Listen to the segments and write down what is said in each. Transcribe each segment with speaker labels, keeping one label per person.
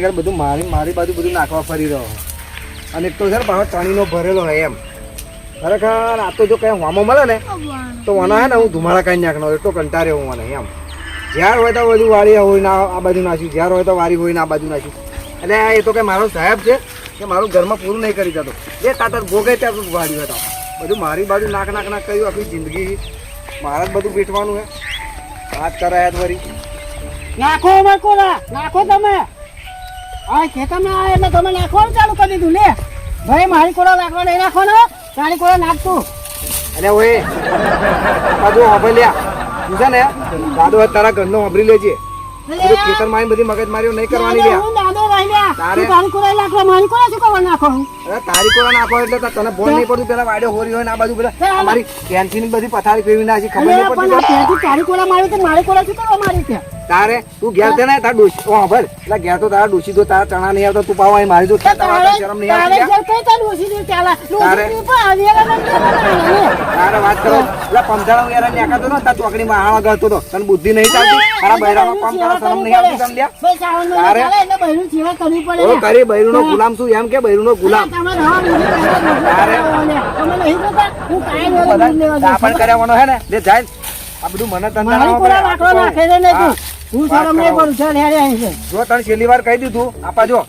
Speaker 1: આગળ બધું મારી મારી બાજુ બધું નાખવા ફરી રહ્યો અને એક તો છે ને ચણીનો ભરેલો હોય એમ. ખરેખર આ તો જો કઈ વામો મળે ને, તો વના હે ને હું ધુમાડા કાઢી નાખનો એટલો કંટાળ્યો હું મને એમ. જ્યાર હોય તો બધું વાળી હોય ના આ બાજુ નાખ્યું, જ્યાર હોય તો વારી હોય ને આ બાજુ નાખ્યું. એટલે એ તો કે મારો સાહેબ છે, કે મારું ઘરમાં પૂરું નહીં કરી જતો. એ તાતર ભોગે ત્યાં તો વાળ્યું હતા બધું મારી બાજુ નાક નાક નાક કર્યું, આખી જિંદગી. મારે જ બધું બેઠવાનું હે. વાત કરાયા વળી.
Speaker 2: નાખો નાખો તમે. આ ખેતરમાં આ એટલે તમે નાખવાનું ચાલુ કરી દીધું લે. ભાઈ મારી કોળા નાખવા નહીં નાખો ને તારી કોળા નાખતું
Speaker 1: અરે ઓએ બાજુ હોભે લ્યા. તું છે ને દાદો તારા ઘરનો હોભરી લેજે. ખેતરમાં બધી મગજ મગજમારીઓ નહીં કરવાની
Speaker 2: લે દાદો
Speaker 1: તારે-
Speaker 2: તારી કોરા નાખવા મારી કોળા શું કરવા નાખો
Speaker 1: અરે તારી કોળા નાખો એટલે તને બોલ નહીં પડતું પેલા વાડ્યો હોરી હોય ને આ બાજુ પેલા અમારી કેન્ટીન બધી પથારી ફેરવી નાખી ખબર નહીં પડતી
Speaker 2: તારી કોળા મારી મારી કોરા શું કરવા મારી છે
Speaker 1: તારે તું ઘેર છે ને તાર ડોસી ઓ ભર એટલે ઘેર તો તારા ડોસી તો તારા ચણા નહીં આવતા તું પાવા અહીં મારી દો તારા શરમ નહીં આવતી
Speaker 2: તારી ને
Speaker 1: વાત કરો. એટલે પંચાળા હું યાર નેકાતો ને તાર ચોકડીમાં આવા ગળતો તો. તને બુદ્ધિ નહીં ચાલતી? તારા બૈરામાં કામ તારા શરમ નહીં આવતી તને લ્યા? તારે-
Speaker 2: ચાલે કરી બૈરું
Speaker 1: ઓ
Speaker 2: ને.
Speaker 1: કરી ગુલામ શું? એમ કે ગુલામ.
Speaker 2: બીજું કઈ નથી.
Speaker 1: તારે-
Speaker 2: જઈશ.
Speaker 1: કર્યાવાનો હે ને? લે જાય. આ બધું મને તને
Speaker 2: કોરા નાખે છે ને તું. હું શરમ નહીં
Speaker 1: કરો.
Speaker 2: કરું ચાલ અહીં છે.
Speaker 1: જો તને છેલ્લી વાર કહી દીધું આપા જો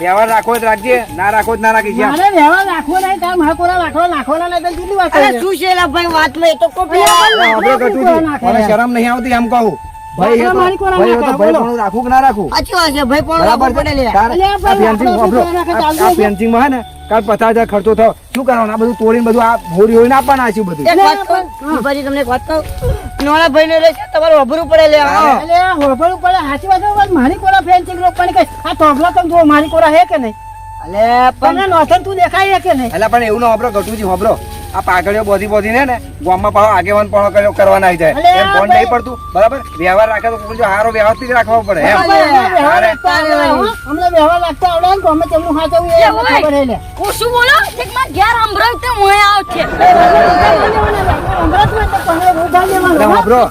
Speaker 1: વ્યવહાર રાખો જ રાખજે ના રાખો જ ના રાખી જ્યાં.
Speaker 2: મારે વ્યવહાર રાખવો નહીં તાર મારા કોરા રાખો નાખવાના નહીં કેટલી વાત
Speaker 3: અરે શું છે ભાઈ વાત એ તો
Speaker 2: કોપી
Speaker 1: આપણે મને શરમ નહીં આવતી એમ કહું. ભાઈ એ તો ભાઈ એ તો ભાઈ પણ રાખું કે ના રાખું?
Speaker 3: વાત છે ભાઈ પણ
Speaker 1: બરાબર
Speaker 3: લે.
Speaker 1: આ? પેન્સિંગમાં હે ને કાલ પચાસ હજાર ખર્ચો થયો. શું કરવાનું? આ બધું તોડીને બધું આ હોરી હોઈને આપવાના છે બધું.
Speaker 3: એક વાત કહું? ભાઈ તમને એક વાત કહું? નોણા ભાઈને લે છે તમારે અભરું પડે લે
Speaker 2: આ હોભળવું પડે. સાચી વાત છે, મારી કોરા ફેન્સિંગ પણ કઈ આ તોફલો તમે જો મારી કોરા હે કે નહીં?
Speaker 3: અલે પણ
Speaker 2: તમને નોથન તું દેખાય છે કે નહીં?
Speaker 1: એટલે પણ એવું ના હોભરો છે હોભરો. આ પાઘડીઓ બોધી બોધીને ને ગામમાં પાછો આગેવાન પણ કરવાના આવી જાય એમ ફોન નહીં પડતું. બરાબર? વ્યવહાર રાખે તો કોઈ સારો હારો વ્યવસ્થિત રાખવો પડે. એમ.
Speaker 2: અમને વ્યવહાર રાખતા આવડે, ને ગમે તેમનું સાચવવું એ ખબર હે લે.
Speaker 3: હું શું બોલો? એક માં ઘેર સંભળાવ તો હું આવ છે
Speaker 2: માં તો કોને રોગા લેવાનો,
Speaker 1: અરે
Speaker 2: ગતુભાઈ
Speaker 1: હોભરો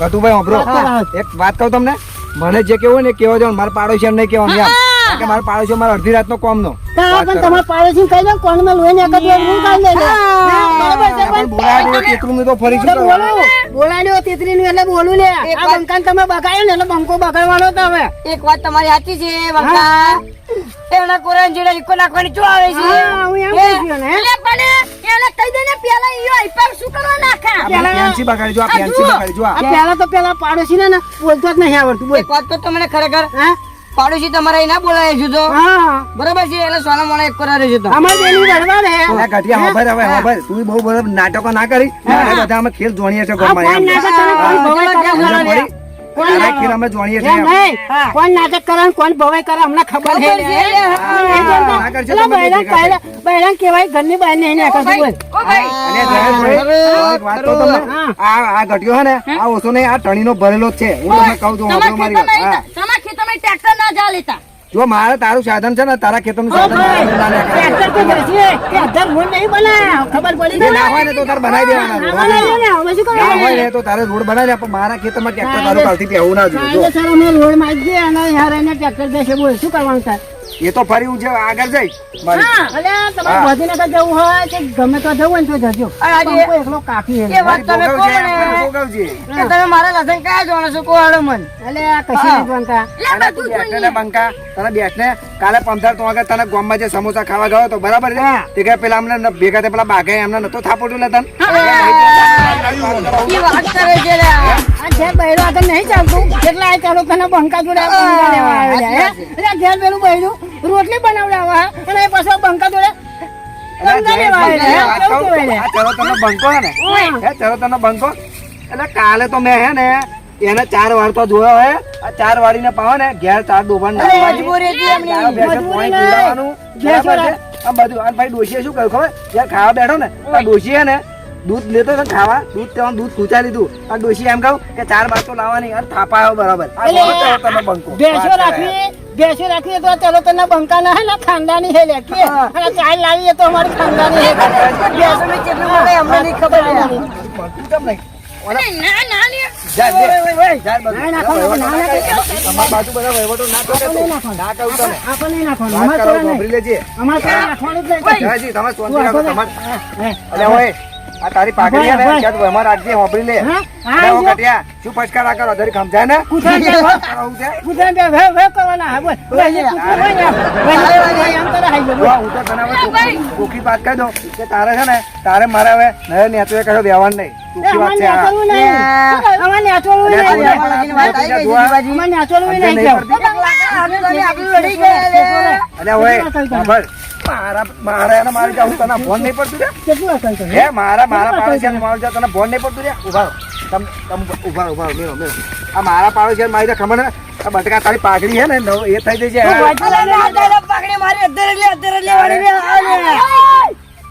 Speaker 1: ગટુભાઈ હોભરો
Speaker 2: હા.
Speaker 1: એક વાત કહું તમને? મને જે કેવું ને કેવો જાવ મારા પાડોશી એમ નહીં કહેવાનું યાર કે મારો પાડોશી મારો અડધી રાતનો કોમનો.
Speaker 2: તારા પણ તમાર પાડોશી કહી દો કોણમાં લોહી નાખે તો હું કાઢી લે. હા, બરાબર છે
Speaker 1: પણ
Speaker 2: પણ
Speaker 1: બોલાવી તો ફરી શું
Speaker 2: બોલું બોલાડ્યો તેતરી નું એટલે બોલું લે.
Speaker 3: એક
Speaker 2: આ
Speaker 3: વાત-
Speaker 2: તમે બગાડ્યો ને એટલે બંકો બગાડવાનો તો હવે.
Speaker 3: એક વાત તમારી સાચી છે બંકા. એના કોરાન જેડા ઇકો નાખવાની ચો આવે છે?
Speaker 2: હા, હું એમ કહું છું ને.
Speaker 3: એટલે પણ એને કહી દે ને પેલા ઈયો આઈપર શું કરવા નાખા?
Speaker 1: આ પેન્સી બગાડી જો આ પેન્સી બગાડી જો આ.
Speaker 2: આ પેલા તો પેલા પાડોશી ને બોલતો જ નહીં આવડતું બોલ.
Speaker 3: એક વાત તો તમને ખરેખર
Speaker 2: હા?
Speaker 3: પાડોશી તમારા ના બોલાય છે તો? બરાબર છે એટલે સોના મોણા એક કોરા છે તો.
Speaker 2: અમારે બેની વડવા રે
Speaker 1: અરે ઘટિયા હોભર હવે હોભર તું બહુ બરાબર નાટકો ના કરી. મારે બધા અમે ખેલ જોણીએ છે
Speaker 2: આ
Speaker 1: ગામમાં
Speaker 2: કોણ નાટક કરે ભવાઈ કરે? નાટક? નાટક અમને ખબર છે ઘરની બહાર નહીં.
Speaker 1: આ આ ઘટ્યો હે ને આ ઓછો નહીં આ ટણીનો ભરેલો છે. હું તમને કહું છું મારી વાત. હા.
Speaker 3: ખેતરમાં ટ્રેક્ટર ના જા લેતા
Speaker 1: જો મારે તારું સાધન છે ને તારા ખેતરનું સાધન
Speaker 2: ટ્રેક્ટર તો જશે. અધર રોડ નહીં બનાય ખબર પડી
Speaker 1: જે
Speaker 2: ને?
Speaker 1: ના હોય ને તો તારે બનાવી દેવાના
Speaker 2: હા, ને. હવે શું
Speaker 1: ના હોય ને તો તારે રોડ બનાવી દે પણ મારા ખેતરમાં ટ્રેક્ટર તારું કાલથી પહેવું ના જોઈએ જો.
Speaker 2: કાયદેસર અમે રોડમાં જઈએ અને યાર એને ટ્રેક્ટર દેશે બોલ શું કરવાનું થાય
Speaker 1: એ તો ફરી હું જે આગળ જઈ મારી
Speaker 2: તમારે ગાંધીનગર જવું હોય કે ગમે તો જવું હોય તો જજો.
Speaker 3: અરે આજે-
Speaker 2: બંકો એકલો કાફી
Speaker 3: એ વાત તમે
Speaker 1: ભોગવજી,
Speaker 3: કહો ને.
Speaker 1: મારી ભોગવજી.
Speaker 3: કે તમે મારા લસણ કયા જોણો છો? કોહાડો મન.
Speaker 2: અલ્યા કશી નહીં જોનતા.
Speaker 1: અને તું બેઠને ને બંકા, તને બેઠને, કાલે પંદર તો આગળ તને ગામમાં જે સમોસા ખાવા ગયો તો બરાબર છે. તે કે પેલા અમને ભેગા થયા પેલા બાઘે એમને નતો થાપોડ્યું લે તને.
Speaker 3: વાત કરે છે
Speaker 2: ઘેર બૈરું આગળ નહીં ચાલતું. એટલે આ ચાલો તને બંકા જોડે લેવા આવ્યા ઘેર પેલું બૈરું. રોટલી બનાવડાવવા અને એ પાછો બંકા જોડે
Speaker 1: એટલે કાલે તો મેં હે ને એને ચાર વાર તો જોયો હે. આ ચાર વાળીને પાવો ને ઘેર ચાર
Speaker 3: મજબૂરી?
Speaker 1: આ બધું અને ભાઈ ડોશીએ શું કહ્યું ખબર? જ્યારે ખાવા બેઠો ને ડોશીએ ને દૂધ લેતો હતો ખાવા દૂધ તેમાં દૂધ ખૂંચા લીધું. આ ડોશી એમ કહું કે ચાર બાર તો લાવવાની અને થાપા આવ્યો બરાબર. આ
Speaker 2: એટલે
Speaker 1: બંકો.
Speaker 2: રાખવી ભેંસો રાખીએ તો ચલો તને બંકા ના હે ને ખાનદાની હે લે કે અને ચાલ લાવીએ તો અમારી ખાનદાની હે.
Speaker 3: ભેંસોને કેટલું મળે અમને નહીં ખબર
Speaker 1: આ તારી પાઘડી ને, રાખજે, હોભળી લે.
Speaker 2: હા? હા,
Speaker 1: અલ્યા ઓ કટિયા, શું પચકાર કરો? જરીક સમજાય ને?
Speaker 2: કૂતરા? કૂતરા કરવાના. હા,
Speaker 1: તો તને હવે ચોખ્ખી- વાત કહી દઉં. કે તારે છે ને તારે મારે હવે નરે નેતું એ કશો વ્યવહાર નહીં. ચોખ્ખી વાત છે. મારા મારા એને જાઉં તને ફોન નહીં પડતું રે?
Speaker 2: કેટલું અકલ છે?
Speaker 1: હે મારા તને ફોન નહીં પડતું રે? ઊભા. તમ તમ ઊભા ઊભા મેળો મેરો મેરો આ મારા પાડોશિયાને મારી તો ખબર ને આ બટકા તારી પાઘડી છે ને એ થઈ
Speaker 3: જઈ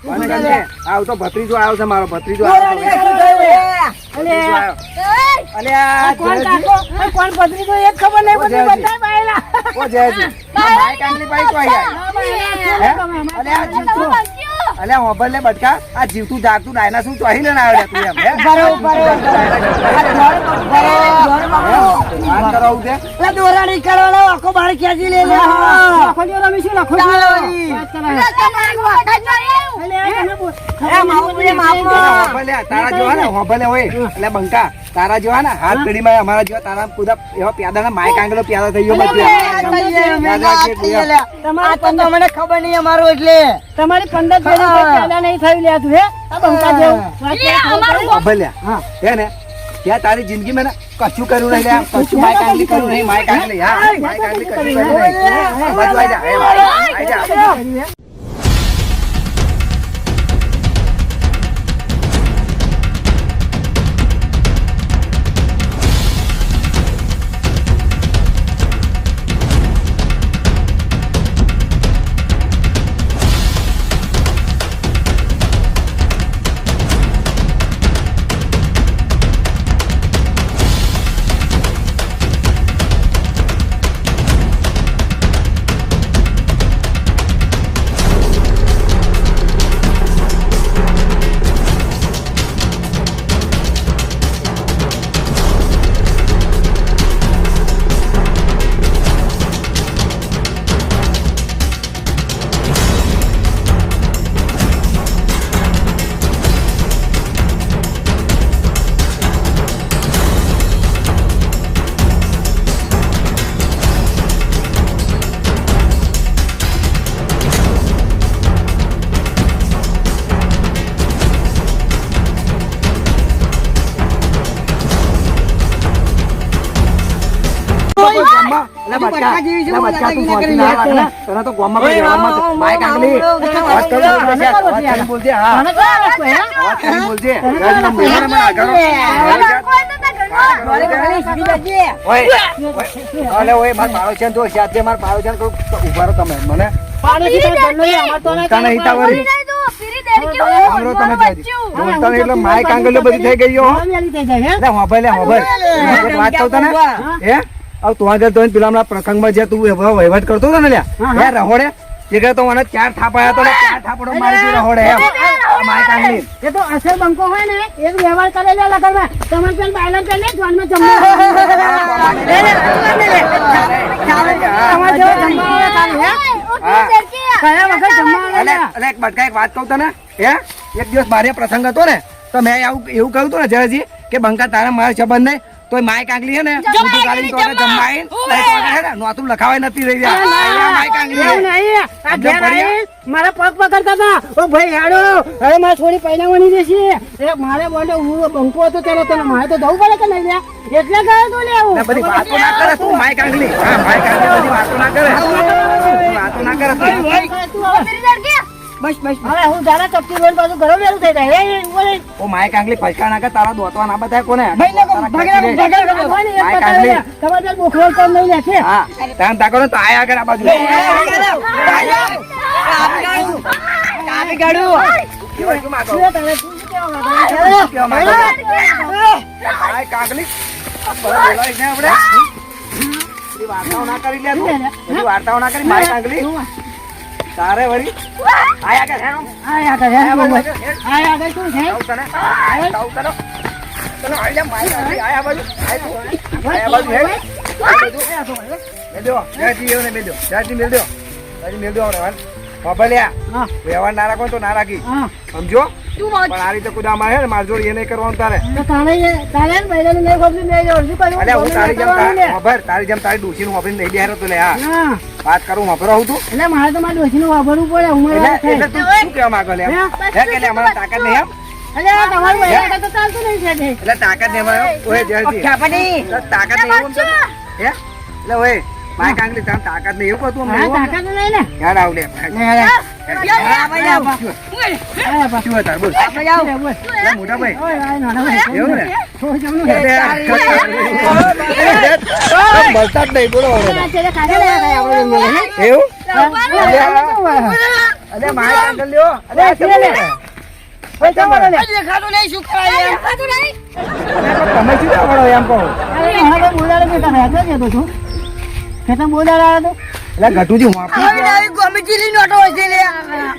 Speaker 3: મારી
Speaker 1: છે? આ તો ભત્રીજો આવ્યો છે મારો ભત્રીજો આવ્યો. છે. અલ્યા,
Speaker 2: કોણ
Speaker 1: જયજી.
Speaker 2: કાકો? આ કોણ પત્રી તો એક ખબર નહીં પડતી
Speaker 1: જયજી.
Speaker 2: બધા બાયલા.
Speaker 1: ઓ જયજી. આ માઈક આંગળી પાઈ તો અહીંયા. હે? અલ્યા, આ જીવતું. અલ્યા, હોભળ લે બટકા. આ જીવતું જાગતું ડાયનાસોર ચોહી લઈને આવે તું એમ, હે?
Speaker 3: બરોબર, બરોબર. બરોબર.
Speaker 1: વાત કરાવું છે?
Speaker 3: લે દોરા કરવાનો આખો બાર ખેંચી લે લે
Speaker 2: લખો જો રમીશું, લખો જો.
Speaker 3: ચાલો વળી.
Speaker 2: વાત કરાય. અલે, આ તને બોલ.
Speaker 3: એ માવું માવું.
Speaker 1: અલ્યા, હોભળ લે. તારા જેવા ને હોય. એટલે બંકા તારા જેવા ને હાથ પેઢીમાં અમારા જેવા તારા કુદા એવા પ્યાદાના માઈક આંગળો પ્યાદા થઈ ગયો બધે.
Speaker 3: તમને ખબર નહીં અમારું એટલે.
Speaker 2: તમારી પંદર પ્યાદા નહીં થયું લે તું, હે? હા.
Speaker 1: હે. ને? ત્યાં તારી જિંદગી મેં કશું કર્યું નહીં કશું માય આંગળી કર્યું નહીં માય આંગળી હા માઈક આંગળી કર્યું નહીં. બટકા તું ફોનથી ના લાગે તને તો ગામમાં કોઈ. વાત કરું બોલજે, હા. બોલજે. રાજુના આગળ. ઓય, ઓય, મારા મારા તો રહો તમે મને
Speaker 2: પાડોશી તો ઘરનો અમાર તો નહીં
Speaker 1: તને હિતાવરી સાંભળો તમે બોલતા એટલે માય આંગળીઓ બધી થઈ ગઈ હો.
Speaker 2: હા, વેલી થઈ જાય, હે?
Speaker 1: લે હોભળ. વાત કહું તને હે હવે તું આગળ તો પેલા હમણાં પ્રસંગમાં જે તું વહીવટ કરતો હતો ને લ્યા રહોડે. એ તો મને ચાર થાપાયા તો ચાર થાપડો મારી રહોડે એમ. આ માઈક
Speaker 2: એ તો અસલ બંકો હોય ને એક વ્યવહાર લગનમાં. તમારે પેલા જોનમાં જમવા આવે આવે
Speaker 1: દિવસ મારે પ્રસંગ હતો ને તો મેં એવું એવું કહ્યું હતું ને જયજી કે બંકા તારા મારા સંબંધ નહીં તો માઈક આંગળી હે ને ઊંધું ગાળીને તો તો આગળ ને નોતું લખાવાય નથી રહી અહીંયા માઈક આંગળી
Speaker 2: એવું નહીં. આ ઘેર આવી મારા પગ પકડતા હતા. ઓ ભાઈ હેડો. હવે મારે થોડી પહેલાવાની દેશે એ મારે બોલે હું બંકો હતો ત્યારે તને મારે તો જવું પડે કે નહીં લ્યા એટલે ગયો તો લે
Speaker 1: હું બધી વાતો ના કરે તું માઈક આંગળી. હા માઈક આંગળી બધી વાતો ના કરે. વાતો ના કરે તું.
Speaker 2: બસ બસ હવે હું તારા ચપટી રોડ બાજુ ઘરો વેલું થઈ જાય એ, બોલે.
Speaker 1: ઓ માય કાંગલી ફટકા નાખે તારા દોતવા ના બતાય કોને
Speaker 2: ભાઈ લોકો
Speaker 1: તારા
Speaker 2: ભગડા
Speaker 1: ખેંચી લે.
Speaker 2: ભગડા ભગડા હોય ને, એક
Speaker 1: માઈક
Speaker 2: બતાવે
Speaker 1: આંગળી.
Speaker 2: લે. તમારે બોખરો કોમ નહીં લે છે
Speaker 1: હા તાન તાકો ને તો આયા આગળ આ બાજુ
Speaker 3: કાપી
Speaker 1: ગાડુ કાંગલી ને આપણે વાર્તાઓ ના કરી લે વાર્તાઓ ના કરી મારી આંગળી તારે વળી? આયા આગળ હેમ આયા
Speaker 2: બોલ, બોલ.
Speaker 1: આગળ, હેડ.
Speaker 2: આ આગળ શું છે?
Speaker 1: તને? કહું તને? તને? આયા માય કાંગલી, આયા બાજુ? આય. આયા બાજુ હે? આ બાજુ. મેલ દો જાજી ને દો જાજી મેળ દો જાજી મેળ દો આપણે વાન બાપા લ્યા
Speaker 2: હા.
Speaker 1: વ્યવહાર ના રાખો તો ના રાખી.
Speaker 2: હા.
Speaker 1: સમજો?
Speaker 3: તું વાત
Speaker 1: પણ આ રીતે કુદા મારે ને માર જોડે એ નહીં કરવાનું તારે.
Speaker 2: તો તારે તારે ને બૈરાને નહીં ખોટું નહીં અડધું કર્યું,
Speaker 1: અલ્યા હું તારી જેમ ખબર તારી જેમ તારી ડોશીનું હોભરીને નહીં બેહારો તો લે હા.
Speaker 2: હા
Speaker 1: વાત કરું હોભરો હું તું
Speaker 2: એટલે મારે તો મારા ડોશીનું વાપરવું પડે હું
Speaker 1: એટલે એટલે તું શું કહેવા માંગો લે? હે? કે લે અમારે તાકાત નહીં એમ
Speaker 2: અરે તમારું બૈરા તો ચાલતું નહીં છે તે.
Speaker 1: એટલે તાકાત નહીં તાકાત નહીં માય કાંગલી તાર તાકાત એવું
Speaker 2: હા તાકાત ને
Speaker 1: યાર આવ લે હતા મોટા ભાઈ. એવું ને?
Speaker 2: છે.
Speaker 1: મળતા જ નહીં બોલો
Speaker 2: બોલે, હે?
Speaker 1: એવું
Speaker 2: હા, આ કેવું હોય?
Speaker 1: અલે માય કાંગલ લ્યો અલે આ
Speaker 2: લે, લે. ઓય, ચાલ બોલો લે.
Speaker 3: દેખાતું નહીં શું કરાય દેખાતું નહીં
Speaker 1: તમે શું આવડો એમ કહો
Speaker 2: બોલાડે બેટા રહેતો જ હતો તું. ખેતર બોલાડે આવ્યો તો.
Speaker 1: એટલે ગટુજી હું આપું?
Speaker 3: આવી આવી ગોમીચીલી નોટો હશે લે.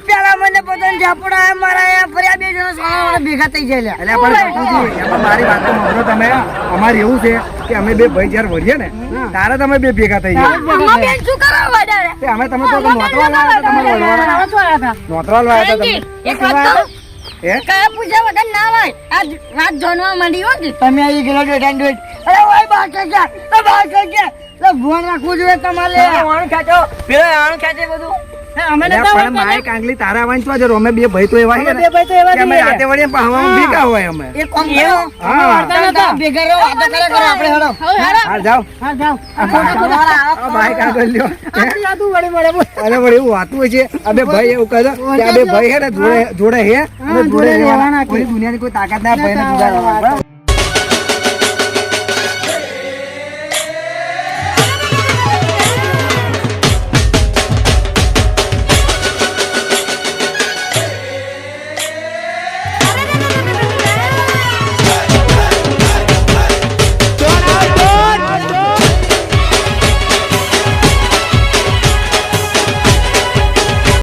Speaker 3: પેલા મને પોતાને ઝાપડા મારા આ ફર્યા બે જણા સાલા ભેગા થઈ જાય લે.
Speaker 1: એટલે પણ ગટુજી એમાં મારી વાત તો તમે. અમારે એવું છે કે અમે બે ભાઈ જ્યારે વળીએ ને તારે તમે બે ભેગા થઈ જાય
Speaker 3: બેન શું કરો
Speaker 1: વડારે અમે તમે તો નોતરવા લાવ્યા હતા તમારે વળવા
Speaker 2: શું આવ્યા હતા?
Speaker 1: તમે.
Speaker 3: એક વાત કહું?
Speaker 1: હે?
Speaker 3: કયા પૂછ્યા વગર ના હોય? આ વાત જાણવા માંડી હો તમે આવી ગયેલા ડોટ એન્ડ ડોટ અરે ઓય બહાર કે તો બહાર કે ગયા તો રાખવું જોઈએ તમારે. ખેંચો. પેલો ખેંચે બધું.
Speaker 1: ભાઈ તો એવા
Speaker 2: અમે
Speaker 1: છે
Speaker 2: બે
Speaker 1: ને
Speaker 2: ભાઈ તો એવા
Speaker 1: કે અમે
Speaker 2: છીએ.
Speaker 1: રાતે વળીએ પણ હવામાં ભેગા હોય અમે.
Speaker 3: એક કામ કરો.
Speaker 1: હા.
Speaker 2: વાર્તા નતા.
Speaker 3: ભેગા રહો. વાતો કરે કરો આપણે હેડો.
Speaker 1: હા જાઓ.
Speaker 2: હા, જાઓ.
Speaker 1: આ ભાઈ કાંગલ લ્યો.
Speaker 2: આટલી જાતું વળી મળે, બોલ.
Speaker 1: અરે વળી એવું વાતું છે. ભાઈ એવું કહે છે કે આ બે ભાઈ હે જોડે જોડે હે. જોડે
Speaker 2: જોડે
Speaker 1: રહેવાના.
Speaker 2: રહેવાના.
Speaker 1: કોઈ દુનિયાની કોઈ તાકાત ના ભાઈ